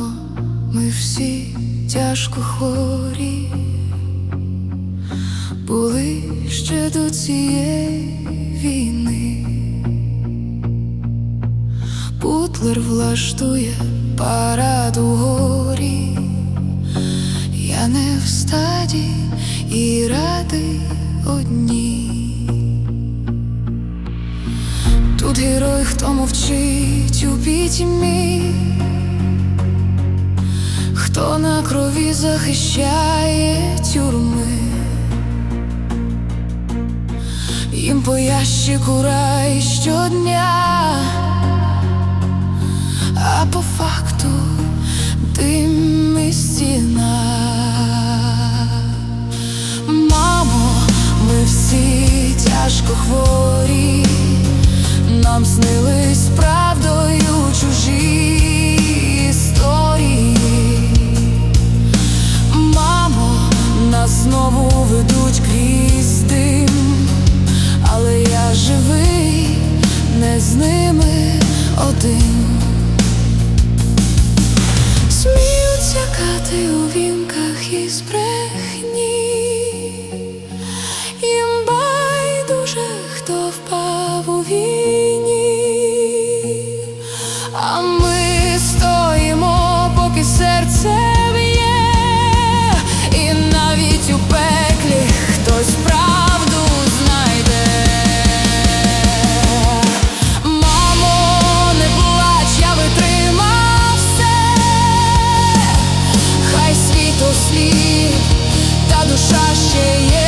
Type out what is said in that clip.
Мамо, ми всі тяжко хворі, були ще до цієї війни. Бутлер влаштує парад у горі, я не в стаді і радий одній. Тут герой, хто мовчить у пітьмі, хто на крові захищає тюрми, їм по ящику рай щодня, а по факту дим і стіна. Знову ведуть крізь дим, але я живий, не з ними один. Сміються кати у вікна слів, та душа ще є.